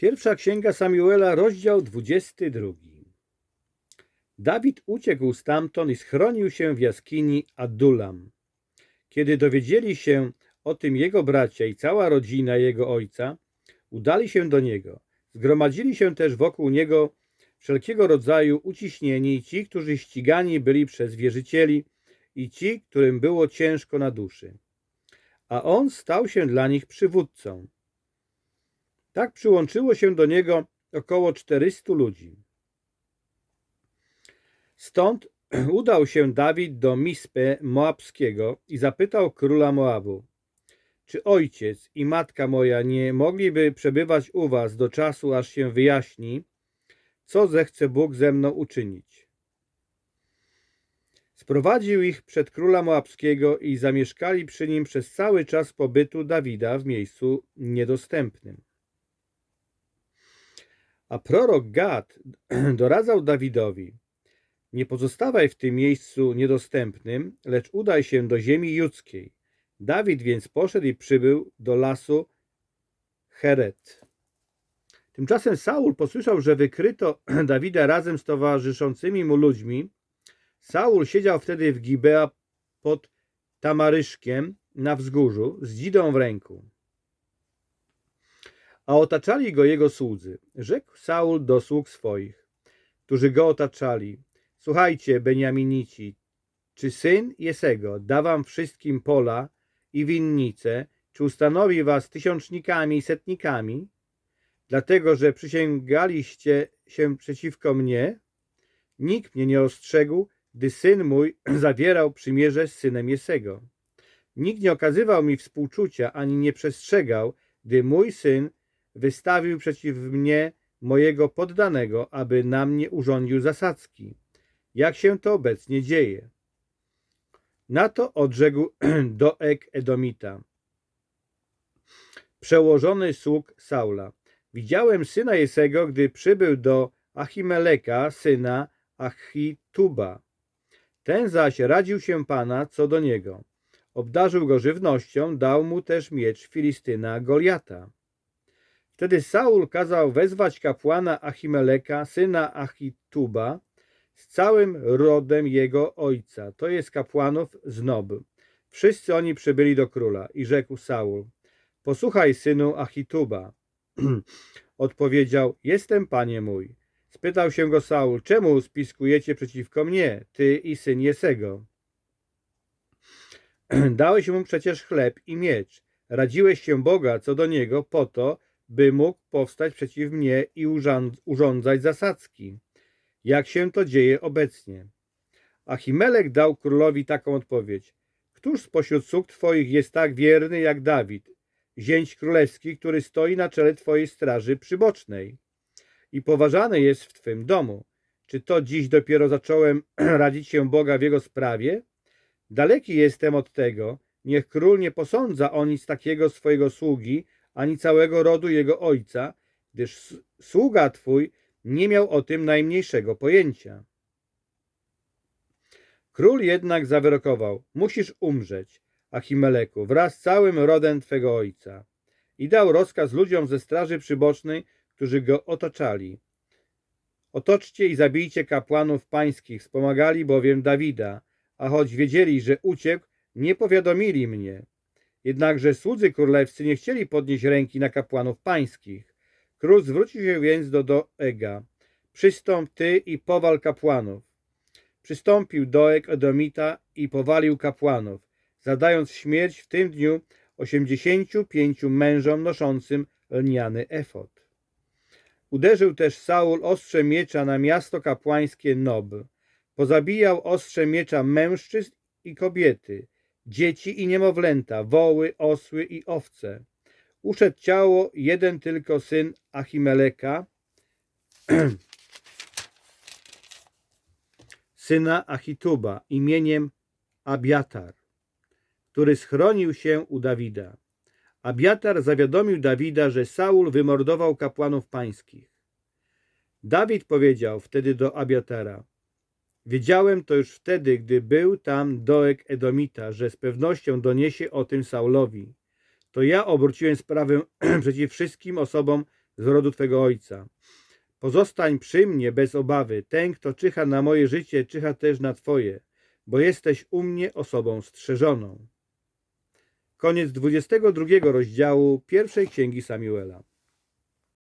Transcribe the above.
Pierwsza księga Samuela, rozdział 22. Dawid uciekł stamtąd i schronił się w jaskini Adulam. Kiedy dowiedzieli się o tym jego bracia i cała rodzina jego ojca, udali się do niego. Zgromadzili się też wokół niego wszelkiego rodzaju uciśnieni ci, którzy ścigani byli przez wierzycieli i ci, którym było ciężko na duszy. A on stał się dla nich przywódcą. Tak przyłączyło się do niego około 400 ludzi. Stąd udał się Dawid do Mispy Moabskiego i zapytał króla Moabu, czy ojciec i matka moja nie mogliby przebywać u was do czasu, aż się wyjaśni, co zechce Bóg ze mną uczynić. Sprowadził ich przed króla Moabskiego i zamieszkali przy nim przez cały czas pobytu Dawida w miejscu niedostępnym. A prorok Gad doradzał Dawidowi: Nie pozostawaj w tym miejscu niedostępnym, lecz udaj się do ziemi judzkiej. Dawid więc poszedł i przybył do lasu Heret. Tymczasem Saul posłyszał, że wykryto Dawida razem z towarzyszącymi mu ludźmi. Saul siedział wtedy w Gibea pod Tamaryszkiem na wzgórzu z dzidą w ręku a otaczali go jego słudzy. Rzekł Saul do sług swoich, którzy go otaczali: Słuchajcie, Beniaminici, czy syn Jesego da wam wszystkim pola i winnice, czy ustanowi was tysiącznikami i setnikami, dlatego że przysięgaliście się przeciwko mnie? Nikt mnie nie ostrzegł, gdy syn mój zawierał przymierze z synem Jesego. Nikt nie okazywał mi współczucia, ani nie przestrzegał, gdy mój syn wystawił przeciw mnie mojego poddanego, aby na mnie urządził zasadzki, jak się to obecnie dzieje. Na to odrzekł Doeg Edomita, przełożony sług Saula. Widziałem syna Jesego, gdy przybył do Achimeleka, syna Achituba. Ten zaś radził się Pana co do niego. Obdarzył go żywnością, dał mu też miecz Filistyna Goliata. Wtedy Saul kazał wezwać kapłana Achimeleka, syna Achituba, z całym rodem jego ojca, to jest kapłanów z Nob. Wszyscy oni przybyli do króla i rzekł Saul, posłuchaj synu Achituba. Odpowiedział, jestem panie mój. Spytał się go Saul, czemu spiskujecie przeciwko mnie, ty i syn Jesego? Dałeś mu przecież chleb i miecz. Radziłeś się Boga co do niego po to, by mógł powstać przeciw mnie i urządzać zasadzki, jak się to dzieje obecnie. Achimelek dał królowi taką odpowiedź. Któż spośród sług twoich jest tak wierny jak Dawid, zięć królewski, który stoi na czele twojej straży przybocznej i poważany jest w twym domu? Czy to dziś dopiero zacząłem radzić się Boga w jego sprawie? Daleki jestem od tego, niech król nie posądza o nic takiego swojego sługi, ani całego rodu jego ojca, gdyż sługa twój nie miał o tym najmniejszego pojęcia. Król jednak zawyrokował, musisz umrzeć, Achimeleku, wraz z całym rodem twego ojca. I dał rozkaz ludziom ze straży przybocznej, którzy go otaczali. Otoczcie i zabijcie kapłanów pańskich, wspomagali bowiem Dawida, a choć wiedzieli, że uciekł, nie powiadomili mnie. Jednakże słudzy królewscy nie chcieli podnieść ręki na kapłanów pańskich. Król zwrócił się więc do Doega. Przystąp ty i powal kapłanów. Przystąpił Doeg Edomita i powalił kapłanów, zadając śmierć w tym dniu osiemdziesięciu pięciu mężom noszącym lniany efot. Uderzył też Saul ostrze miecza na miasto kapłańskie Nob. Pozabijał ostrze miecza mężczyzn i kobiety, dzieci i niemowlęta, woły, osły i owce. Uszedł ciało jeden tylko syn Achimeleka, syna Achituba, imieniem Abiatar, który schronił się u Dawida. Abiatar zawiadomił Dawida, że Saul wymordował kapłanów pańskich. Dawid powiedział wtedy do Abiatara – Wiedziałem to już wtedy, gdy był tam Doeg Edomita, że z pewnością doniesie o tym Saulowi. To ja obróciłem sprawę przeciw wszystkim osobom z rodu Twego ojca. Pozostań przy mnie bez obawy. Ten, kto czyha na moje życie, czyha też na Twoje, bo jesteś u mnie osobą strzeżoną. Koniec 22 rozdziału pierwszej księgi Samuela.